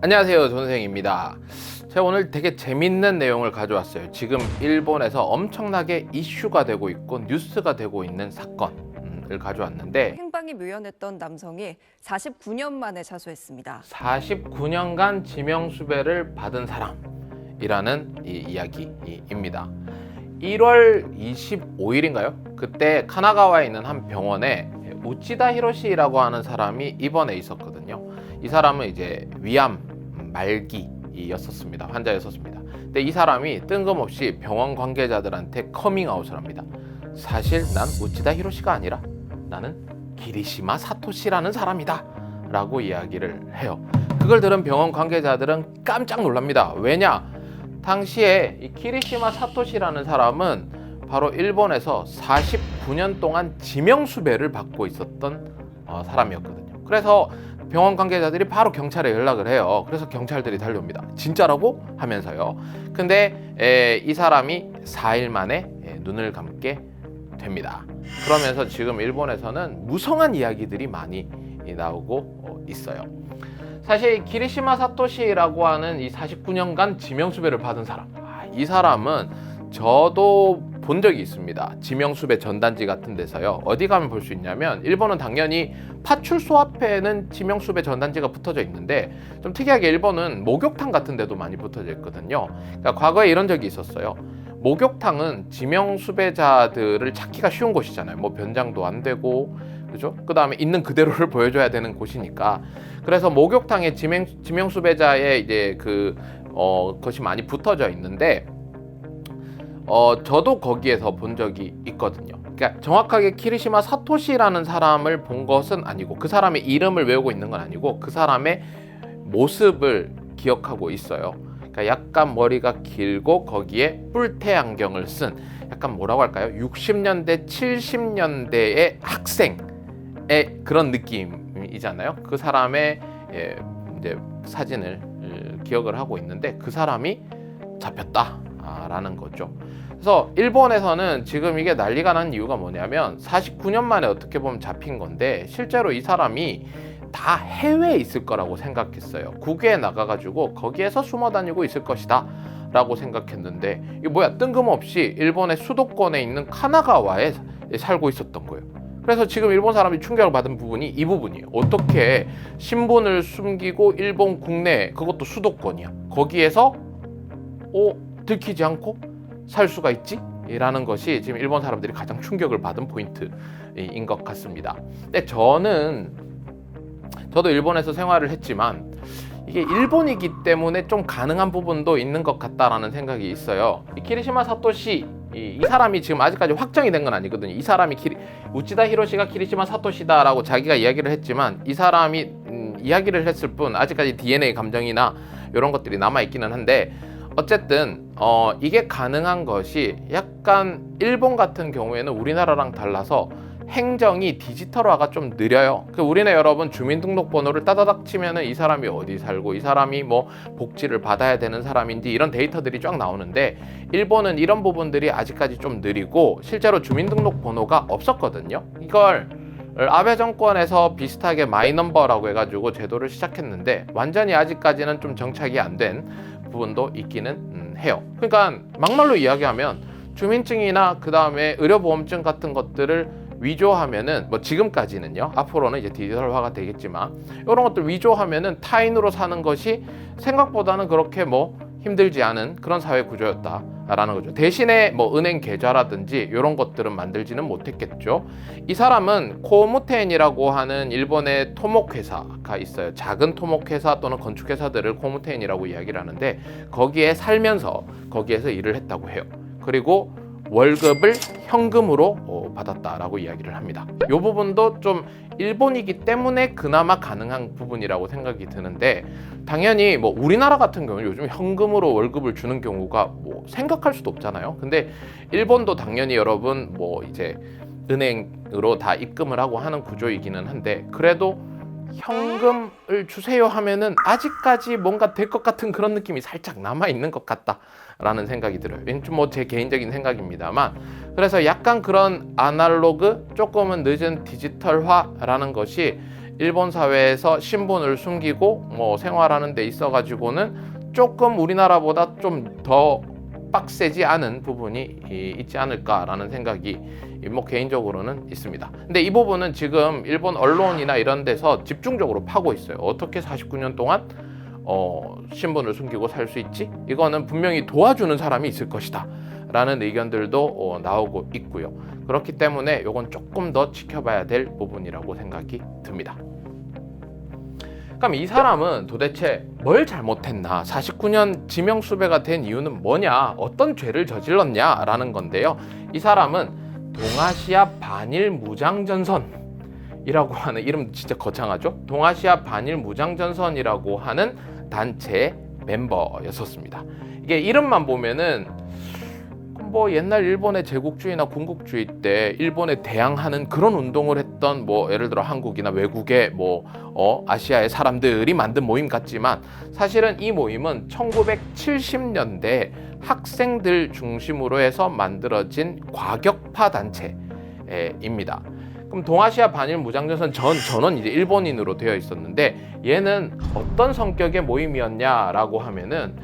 안녕하세요 존생입니다 제가 오늘 되게 재밌는 내용을 가져왔어요 지금 일본에서 엄청나게 이슈가 되고 있고 뉴스가 되고 있는 사건을 가져왔는데 행방이 묘연했던 남성이 49년 만에 자수했습니다. 49년간 지명수배를 받은 사람이라는 이 이야기입니다 1월 25일인가요? 그때 카나가와에 있는 한 병원에 우치다 히로시라고 하는 사람이 입원해 있었거든요. 이 사람은 이제 위암 말기였었습니다. 환자였었습니다. 근데 이 사람이 뜬금없이 병원 관계자들한테 커밍아웃을 합니다. 사실 난 우치다 히로시가 아니라 나는 기리시마 사토시라는 사람이다. 라고 이야기를 해요. 그걸 들은 병원 관계자들은 깜짝 놀랍니다. 왜냐? 당시에 이 키리시마 사토시라는 사람은 바로 일본에서 49년 동안 지명수배를 받고 있었던 어, 사람이었거든요. 그래서 병원 관계자들이 바로 경찰에 연락을 해요. 그래서 경찰들이 달려옵니다. 진짜라고 하면서요. 근데 에, 이 사람이 4일 만에 에, 눈을 감게 됩니다. 그러면서 지금 일본에서는 무성한 이야기들이 많이 이, 나오고 어, 있어요. 사실 기리시마 사토시라고 하는 이 49년간 지명수배를 받은 사람, 아, 이 사람은 저도 본 적이 있습니다. 지명수배 전단지 같은 데서요. 어디 가면 볼 수 있냐면 일본은 당연히 파출소 앞에는 지명수배 전단지가 붙어져 있는데 좀 특이하게 일본은 목욕탕 같은 데도 많이 붙어져 있거든요. 그러니까 과거에 이런 적이 있었어요. 목욕탕은 지명수배자들을 찾기가 쉬운 곳이잖아요. 뭐 변장도 안 되고 그죠? 그 다음에 있는 그대로를 보여줘야 되는 곳이니까 그래서 목욕탕에 지명 지명수배자의 이제 그 어, 것이 많이 붙어져 있는데 어, 저도 거기에서 본 적이 있거든요. 그러니까 정확하게 키리시마 사토시라는 사람을 본 것은 아니고 그 사람의 이름을 외우고 있는 건 아니고 그 사람의 모습을 기억하고 있어요. 그러니까 약간 머리가 길고 거기에 뿔테 안경을 쓴 약간 뭐라고 할까요? 60년대, 70년대의 학생의 그런 느낌이잖아요. 그 사람의 예, 이제 사진을 예, 기억을 하고 있는데 그 사람이 잡혔다 라는 거죠. 그래서 일본에서는 지금 이게 난리가 난 이유가 뭐냐면 49년 만에 어떻게 보면 잡힌 건데 실제로 이 사람이 다 해외에 있을 거라고 생각했어요. 국외에 나가가지고 거기에서 숨어 다니고 있을 것이다. 라고 생각했는데 이게 뭐야 뜬금없이 일본의 수도권에 있는 카나가와에 살고 있었던 거예요. 그래서 지금 일본 사람이 충격을 받은 부분이 이 부분이에요. 어떻게 신분을 숨기고 일본 국내 그것도 수도권이야. 거기에서 어 들키지 않고 살 수가 있지? 라는 것이 지금 일본 사람들이 가장 충격을 받은 포인트인 것 같습니다. 근데 저는 저도 일본에서 생활을 했지만 이게 일본이기 때문에 좀 가능한 부분도 있는 것 같다라는 생각이 있어요. 이 키리시마 사토시 이, 이 사람이 지금 아직까지 확정이 된 건 아니거든요. 이 사람이 키리, 우치다 히로시가 키리시마 사토시다라고 자기가 이야기를 했지만 이 사람이 음, 이야기를 했을 뿐 아직까지 DNA 감정이나 이런 것들이 남아 있기는 한데 어쨌든 어, 이게 가능한 것이 약간 일본 같은 경우에는 우리나라랑 달라서 행정이 디지털화가 좀 느려요. 그 우리네 여러분 주민등록번호를 따다닥 치면은 이 사람이 어디 살고 이 사람이 뭐 복지를 받아야 되는 사람인지 이런 데이터들이 쫙 나오는데 일본은 이런 부분들이 아직까지 좀 느리고 실제로 주민등록번호가 없었거든요. 이걸 아베 정권에서 비슷하게 마이넘버라고 해가지고 제도를 시작했는데 완전히 아직까지는 좀 정착이 안 된 부분도 있기는 음, 해요. 그러니까 막말로 이야기하면 주민증이나 그 다음에 의료보험증 같은 것들을 위조하면은 뭐 지금까지는요 앞으로는 이제 디지털화가 되겠지만 이런 것들 위조하면은 타인으로 사는 것이 생각보다는 그렇게 뭐 힘들지 않은 그런 사회 구조였다 라는 거죠. 대신에 뭐 은행 계좌라든지 이런 것들은 만들지는 못했겠죠. 이 사람은 코무텐이라고 하는 일본의 토목 회사가 있어요. 작은 토목 회사 또는 건축 회사들을 코무텐이라고 이야기를 하는데 거기에 살면서 거기에서 일을 했다고 해요. 그리고 월급을 현금으로 어, 받았다라고 이야기를 합니다. 이 부분도 좀 일본이기 때문에 그나마 가능한 부분이라고 생각이 드는데 당연히 뭐 우리나라 같은 경우는 요즘 현금으로 월급을 주는 경우가 뭐 생각할 수도 없잖아요. 근데 일본도 당연히 여러분 뭐 이제 은행으로 다 입금을 하고 하는 구조이기는 한데 그래도 현금을 주세요 하면은 아직까지 뭔가 될 것 같은 그런 느낌이 살짝 남아 있는 것 같다라는 생각이 들어요. 좀뭐제 개인적인 생각입니다만 그래서 약간 그런 아날로그 조금은 늦은 디지털화라는 것이 일본 사회에서 신분을 숨기고 뭐 생활하는 데 있어 가지고는 조금 우리나라보다 좀 더 빡세지 않은 부분이 이- 있지 않을까라는 생각이 뭐 개인적으로는 있습니다. 근데 이 부분은 지금 일본 언론이나 이런 데서 집중적으로 파고 있어요. 어떻게 49년 동안 어, 신분을 숨기고 살 수 있지? 이거는 분명히 도와주는 사람이 있을 것이다. 라는 의견들도 어, 나오고 있고요. 그렇기 때문에 이건 조금 더 지켜봐야 될 부분이라고 생각이 듭니다. 그럼 이 사람은 도대체 뭘 잘못했나? 49년 지명수배가 된 이유는 뭐냐? 어떤 죄를 저질렀냐라는 건데요. 이 사람은 동아시아 반일 무장전선 이라고 하는 이름 진짜 거창하죠? 동아시아 반일 무장전선이라고 하는 단체 멤버였었습니다. 이게 이름만 보면은 뭐 옛날 일본의 제국주의나 군국주의 때 일본에 대항하는 그런 운동을 했던 뭐 예를 들어 한국이나 외국의 뭐 어, 아시아의 사람들이 만든 모임 같지만 사실은 이 모임은 1970년대 학생들 중심으로 해서 만들어진 과격파 단체입니다. 그럼 동아시아 반일 무장전선 전 전원 이제 일본인으로 되어 있었는데 얘는 어떤 성격의 모임이었냐라고 하면은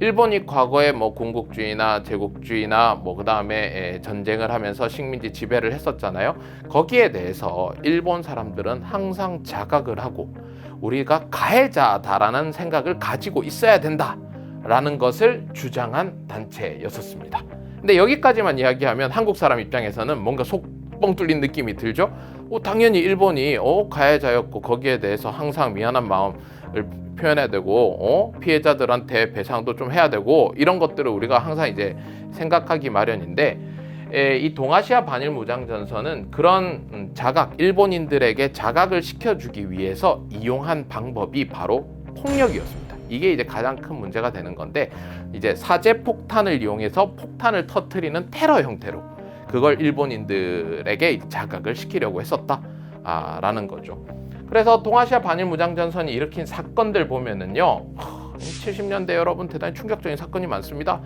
일본이 과거에 뭐 군국주의나 제국주의나 뭐 그다음에 전쟁을 하면서 식민지 지배를 했었잖아요. 거기에 대해서 일본 사람들은 항상 자각을 하고 우리가 가해자다라는 생각을 가지고 있어야 된다라는 것을 주장한 단체였었습니다. 근데 여기까지만 이야기하면 한국 사람 입장에서는 뭔가 속 뻥 뚫린 느낌이 들죠. 어, 당연히 일본이 어, 가해자였고 거기에 대해서 항상 미안한 마음을 표현해야 되고 어? 피해자들한테 배상도 좀 해야 되고 이런 것들을 우리가 항상 이제 생각하기 마련인데 에, 이 동아시아 반일 무장 전선은 그런 음, 자각 일본인들에게 자각을 시켜주기 위해서 이용한 방법이 바로 폭력이었습니다. 이게 이제 가장 큰 문제가 되는 건데 이제 사제 폭탄을 이용해서 폭탄을 터트리는 테러 형태로 그걸 일본인들에게 자각을 시키려고 했었다라는 거죠. 그래서 동아시아 반일 무장전선이 일으킨 사건들 보면은요. 70년대 여러분 대단히 충격적인 사건이 많습니다.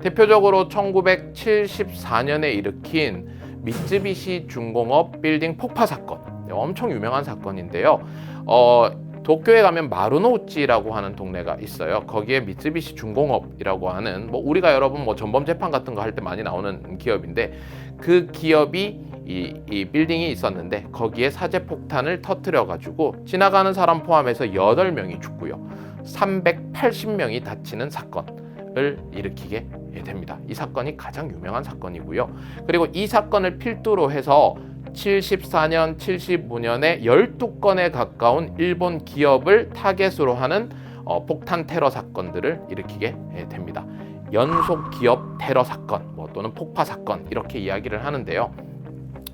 대표적으로 1974년에 일으킨 미쯔비시 중공업 빌딩 폭파 사건. 네, 엄청 유명한 사건인데요. 어, 도쿄에 가면 마루노우치라고 하는 동네가 있어요. 거기에 미쯔비시 중공업이라고 하는 뭐 우리가 여러분 뭐 전범 재판 같은 거 할 때 많이 나오는 기업인데 그 기업이 이, 이 빌딩이 있었는데 거기에 사제 폭탄을 터뜨려 가지고 지나가는 사람 포함해서 8명이 죽고요. 380명이 다치는 사건을 일으키게 됩니다. 이 사건이 가장 유명한 사건이고요. 그리고 이 사건을 필두로 해서 74년, 75년에 12건에 가까운 일본 기업을 타겟으로 하는 어, 폭탄 테러 사건들을 일으키게 됩니다. 연속 기업 테러 사건, 뭐 또는 폭파 사건 이렇게 이야기를 하는데요.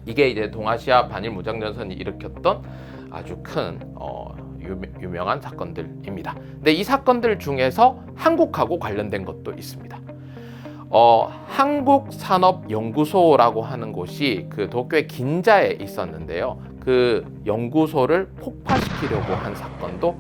이게 이제 동아시아 반일 무장전선이 일으켰던 아주 큰 어, 유명- 유명 한 사건들입니다. 근데 이 사건들 중에서 한국하고 관련된 것도 있습니다. 어, 한국산업연구소라고 하는 곳이 그 도쿄의 긴자에 있었는데요. 그 연구소를 폭파시키려고 한 사건도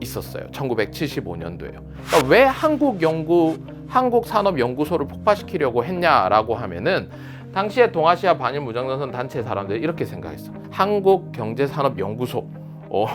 있었어요. 1975년도에요. 그러니까 왜 한국 연구 한국 산업 연구소를 폭파시키려고 했냐라고 하면은 당시에 동아시아 반일 무장전선 단체 사람들이 이렇게 생각했어. 한국 경제산업연구소. 어,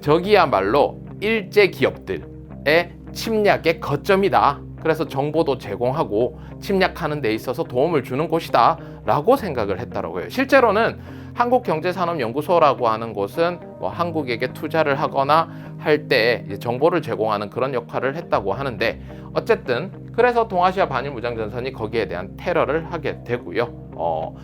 저기야말로 일제 기업들의 침략의 거점이다. 그래서 정보도 제공하고 침략하는 데 있어서 도움을 주는 곳이다. 라고 생각을 했다라고요. 실제로는 한국경제산업연구소라고 하는 곳은 뭐 한국에게 투자를 하거나 할 때 정보를 제공하는 그런 역할을 했다고 하는데 어쨌든 그래서 동아시아 반일 무장 전선이 거기에 대한 테러를 하게 되고요. 어,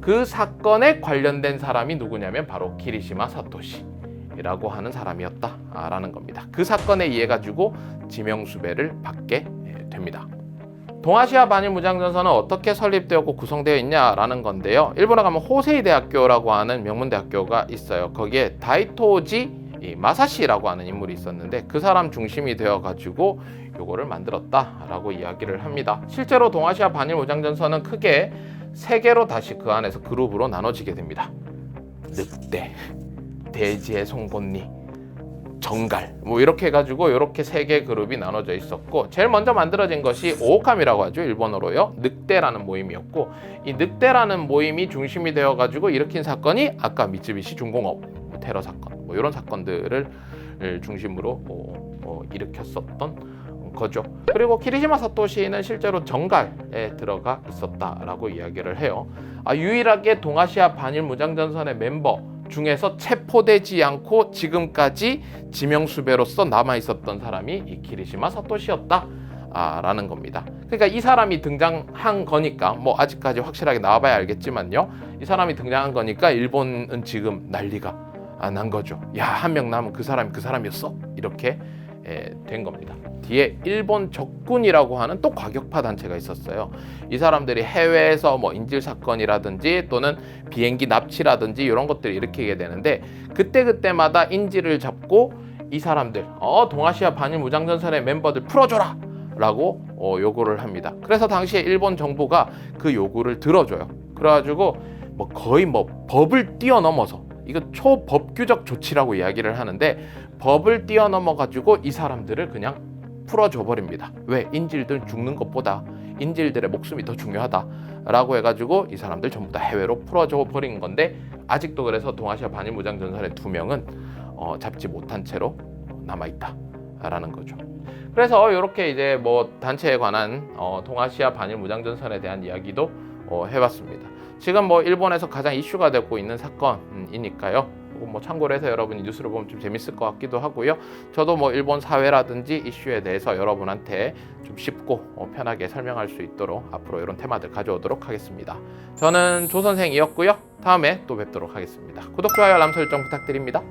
그 사건에 관련된 사람이 누구냐면 바로 기리시마 사토시라고 하는 사람이었다라는 겁니다. 그 사건에 의해 가지고 지명수배를 받게 됩니다. 동아시아 반일 무장전선은 어떻게 설립되었고 구성되어 있냐라는 건데요. 일본에 가면 호세이 대학교라고 하는 명문 대학교가 있어요. 거기에 다이토지 이 마사시라고 하는 인물이 있었는데 그 사람 중심이 되어 가지고 요거를 만들었다라고 이야기를 합니다. 실제로 동아시아 반일 무장전선은 크게 세 개로 다시 그 안에서 그룹으로 나눠지게 됩니다. 늑대, 돼지의 송곳니, 정갈 뭐 이렇게 해가지고 이렇게 세 개 그룹이 나눠져 있었고 제일 먼저 만들어진 것이 오오캄이라고 하죠 일본어로요 늑대라는 모임이었고 이 늑대라는 모임이 중심이 되어가지고 일으킨 사건이 아까 미쯔비시 중공업 뭐 테러 사건 뭐 이런 사건들을 중심으로 어, 어, 일으켰었던 거죠. 그리고 키리시마 사토시는 실제로 정갈에 들어가 있었다라고 이야기를 해요. 아, 유일하게 동아시아 반일 무장전선의 멤버 중에서 체포되지 않고 지금까지 지명수배로서 남아 있었던 사람이 이 키리시마 사토시였다. 아, 라는 겁니다. 그러니까 이 사람이 등장한 거니까 뭐 아직까지 확실하게 나와봐야 알겠지만요. 이 사람이 등장한 거니까 일본은 지금 난리가 아, 난 거죠. 야 한 명 남은 그 사람이 그 사람이었어. 이렇게 에, 된 겁니다. 뒤에 일본 적군이라고 하는 또 과격파 단체가 있었어요. 이 사람들이 해외에서 뭐 인질 사건이라든지 또는 비행기 납치라든지 이런 것들을 일으키게 되는데 그때 그때마다 인질을 잡고 이 사람들 어 동아시아 반일 무장전선의 멤버들 풀어줘라. 라고 어, 요구를 합니다. 그래서 당시에 일본 정부가 그 요구를 들어줘요. 그래가지고 뭐 거의 뭐 법을 뛰어넘어서 이거 초법규적 조치라고 이야기를 하는데 법을 뛰어넘어 가지고 이 사람들을 그냥 풀어줘 버립니다. 왜 인질들 죽는 것보다 인질들의 목숨이 더 중요하다라고 해가지고 이 사람들 전부 다 해외로 풀어줘 버린 건데 아직도 그래서 동아시아 반일 무장 전선의 두 명은 어, 잡지 못한 채로 남아 있다라는 거죠. 그래서 이렇게 이제 뭐 단체에 관한 어, 동아시아 반일 무장 전선에 대한 이야기도 어, 해봤습니다. 지금 뭐 일본에서 가장 이슈가 되고 있는 사건이니까요. 뭐 참고로 해서 여러분이 뉴스를 보면 좀 재밌을 것 같기도 하고요. 저도 뭐 일본 사회라든지 이슈에 대해서 여러분한테 좀 쉽고 어, 편하게 설명할 수 있도록 앞으로 이런 테마들 가져오도록 하겠습니다. 저는 조 선생이었고요. 다음에 또 뵙도록 하겠습니다. 구독, 좋아요, 알람 설정 부탁드립니다.